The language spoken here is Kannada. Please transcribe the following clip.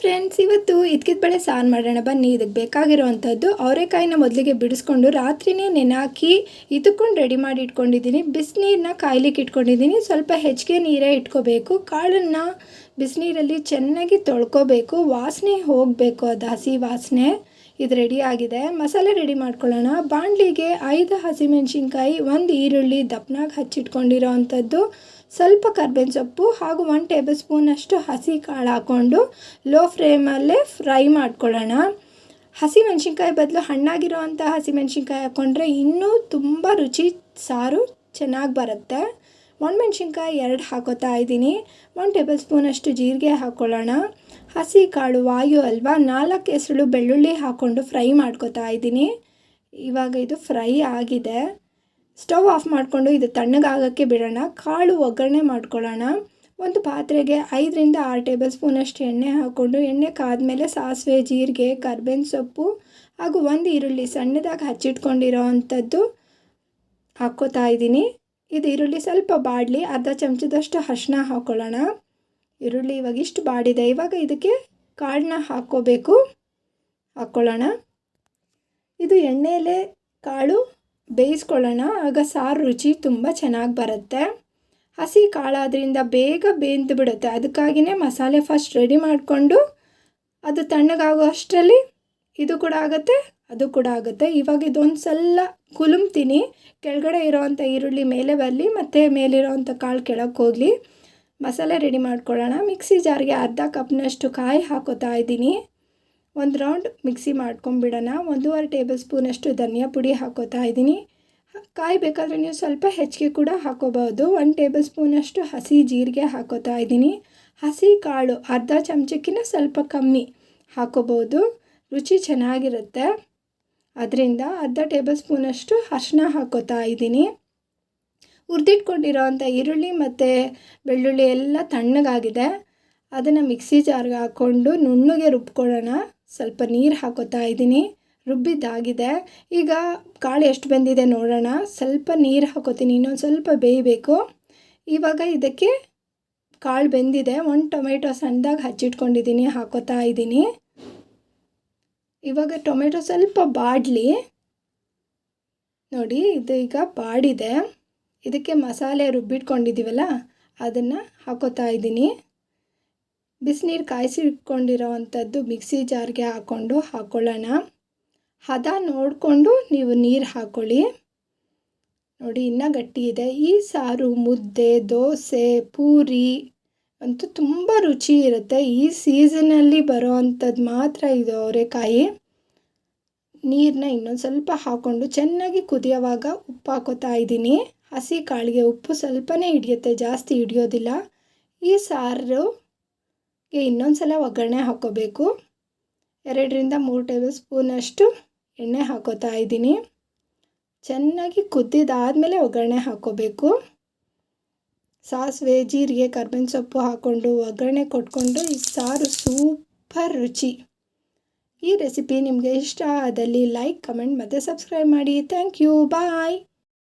ಫ್ರೆಂಡ್ಸ್ ಇವತ್ತು ಇದ್ಕಿದ ಬೇಳೆ ಸಾರು ಮಾಡೋಣ ಬನ್ನಿ. ಇದಕ್ಕೆ ಬೇಕಾಗಿರುವಂಥದ್ದು ಅವರೆಕಾಯಿನ ಮೊದಲಿಗೆ ಬಿಡಿಸ್ಕೊಂಡು ರಾತ್ರಿನೇ ನೆನಾಕಿ ಇದಕ್ಕೊಂಡು ರೆಡಿ ಮಾಡಿ ಇಟ್ಕೊಂಡಿದ್ದೀನಿ. ಬಿಸಿನೀರನ್ನ ಕಾಯ್ಲಿಕ್ಕೆ ಇಟ್ಕೊಂಡಿದ್ದೀನಿ. ಸ್ವಲ್ಪ ಹೆಚ್ಚಿಗೆ ನೀರೇ ಇಟ್ಕೋಬೇಕು. ಕಾಳನ್ನು ಬಿಸಿನೀರಲ್ಲಿ ಚೆನ್ನಾಗಿ ತೊಳ್ಕೊಬೇಕು. ವಾಸನೆ ಹೋಗಬೇಕು ಅದು ಹಸಿ ವಾಸನೆ. ಇದು ರೆಡಿ ಆಗಿದೆ. ಮಸಾಲೆ ರೆಡಿ ಮಾಡ್ಕೊಳ್ಳೋಣ. ಬಾಣಲಿಗೆ ಐದು ಹಸಿಮೆಣ್ಸಿನ್ಕಾಯಿ, ಒಂದು ಈರುಳ್ಳಿ ದಪ್ಪನಾಗಿ ಹಚ್ಚಿಟ್ಕೊಂಡಿರೋ ಅಂಥದ್ದು ಸ್ವಲ್ಪ ಕರ್ಬೇವಿನ ಸೊಪ್ಪು ಹಾಗೂ ಒನ್ ಟೇಬಲ್ ಸ್ಪೂನಷ್ಟು ಹಸಿ ಕಾಳು ಹಾಕ್ಕೊಂಡು ಲೋ ಫ್ಲೇಮಲ್ಲೇ ಫ್ರೈ ಮಾಡ್ಕೊಳ್ಳೋಣ. ಹಸಿ ಮೆಣಸಿನ್ಕಾಯಿ ಬದಲು ಹಣ್ಣಾಗಿರೋ ಅಂಥ ಹಸಿ ಮೆಣಸಿನ್ಕಾಯಿ ಹಾಕ್ಕೊಂಡ್ರೆ ಇನ್ನೂ ತುಂಬ ರುಚಿ, ಸಾರು ಚೆನ್ನಾಗಿ ಬರುತ್ತೆ. ಒಣಮೆಣ್ಸಿನ್ಕಾಯಿ ಎರಡು ಹಾಕೋತಾ ಇದ್ದೀನಿ. ಒನ್ ಟೇಬಲ್ ಸ್ಪೂನಷ್ಟು ಜೀರಿಗೆ ಹಾಕ್ಕೊಳ್ಳೋಣ ಹಸಿ ಕಾಳು, ವಾಯು, ಅಲ್ವಾ? ನಾಲ್ಕು ಹೆಸರು ಬೆಳ್ಳುಳ್ಳಿ ಹಾಕ್ಕೊಂಡು ಫ್ರೈ ಮಾಡ್ಕೋತಾ ಇದ್ದೀನಿ. ಇವಾಗ ಇದು ಫ್ರೈ ಆಗಿದೆ. ಸ್ಟವ್ ಆಫ್ ಮಾಡಿಕೊಂಡು ಇದು ತಣ್ಣಗಾಗೋಕ್ಕೆ ಬಿಡೋಣ. ಕಾಳು ಒಗ್ಗರಣೆ ಮಾಡ್ಕೊಳ್ಳೋಣ. ಒಂದು ಪಾತ್ರೆಗೆ ಐದರಿಂದ ಆರು ಟೇಬಲ್ ಸ್ಪೂನಷ್ಟು ಎಣ್ಣೆ ಹಾಕ್ಕೊಂಡು, ಎಣ್ಣೆ ಕಾದಮೇಲೆ ಸಾಸಿವೆ, ಜೀರಿಗೆ, ಕರ್ಬೇವಿನ ಸೊಪ್ಪು ಹಾಗೂ ಒಂದು ಈರುಳ್ಳಿ ಸಣ್ಣದಾಗಿ ಹಚ್ಚಿಟ್ಕೊಂಡಿರೋ ಅಂಥದ್ದು ಹಾಕ್ಕೋತಾ ಇದ್ದೀನಿ. ಇದು ಈರುಳ್ಳಿ ಸ್ವಲ್ಪ ಬಾಡಲಿ, ಅರ್ಧ ಚಮಚದಷ್ಟು ಅರಿಶಿನ ಹಾಕ್ಕೊಳ್ಳೋಣ. ಈರುಳ್ಳಿ ಇವಾಗ ಇಷ್ಟು ಬಾಡಿದೆ. ಇವಾಗ ಇದಕ್ಕೆ ಕಾಳನ್ನ ಹಾಕ್ಕೋಬೇಕು. ಹಾಕ್ಕೊಳ್ಳೋಣ. ಇದು ಎಣ್ಣೆಯಲ್ಲೇ ಕಾಳು ಬೇಯಿಸ್ಕೊಳ್ಳೋಣ. ಆಗ ಸಾರು ರುಚಿ ತುಂಬ ಚೆನ್ನಾಗಿ ಬರುತ್ತೆ. ಹಸಿ ಕಾಳಾದ್ರಿಂದ ಬೇಗ ಬೆಂದು ಬಿಡುತ್ತೆ. ಅದಕ್ಕಾಗಿಯೇ ಮಸಾಲೆ ಫಸ್ಟ್ ರೆಡಿ ಮಾಡಿಕೊಂಡು ಅದು ತಣ್ಣಗಾಗೋ ಅಷ್ಟರಲ್ಲಿ ಇದು ಕೂಡ ಆಗುತ್ತೆ, ಅದು ಕೂಡ ಆಗುತ್ತೆ. ಇವಾಗ ಇದೊಂದು ಸಲ ಕುಲುಮ್ತೀನಿ. ಕೆಳಗಡೆ ಇರೋವಂಥ ಈರುಳ್ಳಿ ಮೇಲೆ ಬರಲಿ, ಮತ್ತು ಮೇಲಿರೋವಂಥ ಕಾಳು ಕೆಳಕ್ಕೆ ಹೋಗಲಿ. ಮಸಾಲೆ ರೆಡಿ ಮಾಡ್ಕೊಳ್ಳೋಣ. ಮಿಕ್ಸಿ ಜಾರ್ಗೆ ಅರ್ಧ ಕಪ್ನಷ್ಟು ಕಾಯಿ ಹಾಕೋತಾ ಇದ್ದೀನಿ. ಒಂದು ರೌಂಡ್ ಮಿಕ್ಸಿ ಮಾಡ್ಕೊಂಬಿಡೋಣ. ಒಂದೂವರೆ ಟೇಬಲ್ ಸ್ಪೂನಷ್ಟು ಧನಿಯಾ ಪುಡಿ ಹಾಕೋತಾ ಇದ್ದೀನಿ. ಕಾಯಿ ಬೇಕಾದರೆ ನೀವು ಸ್ವಲ್ಪ ಹೆಚ್ಚಿಗೆ ಕೂಡ ಹಾಕೋಬಹುದು. ಒಂದು ಟೇಬಲ್ ಸ್ಪೂನಷ್ಟು ಹಸಿ ಜೀರಿಗೆ ಹಾಕೋತಾ ಇದ್ದೀನಿ. ಹಸಿ ಕಾಳು ಅರ್ಧ ಚಮಚಕ್ಕಿಂತ ಸ್ವಲ್ಪ ಕಮ್ಮಿ ಹಾಕೋಬೋದು ರುಚಿ ಚೆನ್ನಾಗಿರುತ್ತೆ. ಅದರಿಂದ ಅರ್ಧ ಟೇಬಲ್ ಸ್ಪೂನಷ್ಟು ಅರ್ಶಿನ ಹಾಕೋತಾ ಇದ್ದೀನಿ. ಹುರಿದಿಟ್ಕೊಂಡಿರೋ ಅಂಥ ಈರುಳ್ಳಿ ಮತ್ತು ಬೆಳ್ಳುಳ್ಳಿ ಎಲ್ಲ ತಣ್ಣಗಾಗಿದೆ. ಅದನ್ನು ಮಿಕ್ಸಿ ಜಾರ್ಗೆ ಹಾಕ್ಕೊಂಡು ನುಣ್ಣಗೆ ರುಬ್ಕೊಳ್ಳೋಣ. ಸ್ವಲ್ಪ ನೀರು ಹಾಕೋತಾ ಇದ್ದೀನಿ. ರುಬ್ಬಿದ್ದಾಗಿದೆ. ಈಗ ಕಾಳು ಎಷ್ಟು ಬೆಂದಿದೆ ನೋಡೋಣ. ಸ್ವಲ್ಪ ನೀರು ಹಾಕೋತೀನಿ. ಇನ್ನೊಂದು ಸ್ವಲ್ಪ ಬೇಯಬೇಕು. ಇವಾಗ ಇದಕ್ಕೆ ಕಾಳು ಬೆಂದಿದೆ. ಒಂದು ಟೊಮೆಟೊ ಸಣ್ಣದಾಗಿ ಹಚ್ಚಿಟ್ಕೊಂಡಿದ್ದೀನಿ. ಹಾಕೋತಾ ಇದ್ದೀನಿ. ಇವಾಗ ಟೊಮೆಟೊ ಸ್ವಲ್ಪ ಬಾಡಲಿ. ನೋಡಿ, ಇದು ಈಗ ಬಾಡಿದೆ. ಇದಕ್ಕೆ ಮಸಾಲೆ ರುಬ್ಬಿಟ್ಕೊಂಡಿದ್ದೀವಲ್ಲ, ಅದನ್ನು ಹಾಕೋತಾ ಇದ್ದೀನಿ. ಬಿಸಿನೀರು ಕಾಯಿಸಿ ಇಟ್ಕೊಂಡಿರೋವಂಥದ್ದು ಮಿಕ್ಸಿ ಜಾರ್ಗೆ ಹಾಕ್ಕೊಂಡು ಹಾಕ್ಕೊಳ್ಳೋಣ ಹದ ನೋಡಿಕೊಂಡು ನೀವು ನೀರು ಹಾಕ್ಕೊಳ್ಳಿ ನೋಡಿ, ಇನ್ನೂ ಗಟ್ಟಿ ಇದೆ. ಈ ಸಾರು, ಮುದ್ದೆ, ದೋಸೆ, ಪೂರಿ ಅಂತೂ ತುಂಬ ರುಚಿ ಇರುತ್ತೆ. ಈ ಸೀಸನಲ್ಲಿ ಬರೋ ಅಂಥದ್ದು ಮಾತ್ರ ಇದು ಅವರೆಕಾಯಿ. ನೀರನ್ನ ಇನ್ನೊಂದು ಸ್ವಲ್ಪ ಹಾಕ್ಕೊಂಡು ಚೆನ್ನಾಗಿ ಕುದಿಯೋವಾಗ ಉಪ್ಪು ಹಾಕೋತಾ ಇದ್ದೀನಿ. ಹಸಿ ಕಾಳಿಗೆ ಉಪ್ಪು ಸ್ವಲ್ಪನೇ ಹಿಡಿಯುತ್ತೆ, ಜಾಸ್ತಿ ಹಿಡಿಯೋದಿಲ್ಲ. ಈ ಸಾರಿಗೆ ಇನ್ನೊಂದು ಸಲ ಒಗ್ಗರಣೆ ಹಾಕ್ಕೋಬೇಕು ಎರಡರಿಂದ ಮೂರು ಟೇಬಲ್ ಸ್ಪೂನಷ್ಟು ಎಣ್ಣೆ ಹಾಕೋತಾ ಇದ್ದೀನಿ. ಚೆನ್ನಾಗಿ ಕುದ್ದಿದ್ದಾದಮೇಲೆ ಒಗ್ಗರಣೆ ಹಾಕ್ಕೋಬೇಕು ಸಾಸಿವೆ, ಜೀರಿಗೆ, ಕರ್ಬೇವಿನ ಸೊಪ್ಪು ಹಾಕ್ಕೊಂಡು ಒಗ್ಗರಣೆ ಕೊಟ್ಕೊಂಡು ಈ ಸಾರು ಸೂಪರ್ ರುಚಿ. ಈ ರೆಸಿಪಿ ನಿಮಗೆ ಇಷ್ಟ ಆದಲ್ಲಿ ಲೈಕ್, ಕಮೆಂಟ್ ಮತ್ತು ಸಬ್ಸ್ಕ್ರೈಬ್ ಮಾಡಿ. Thank you, bye.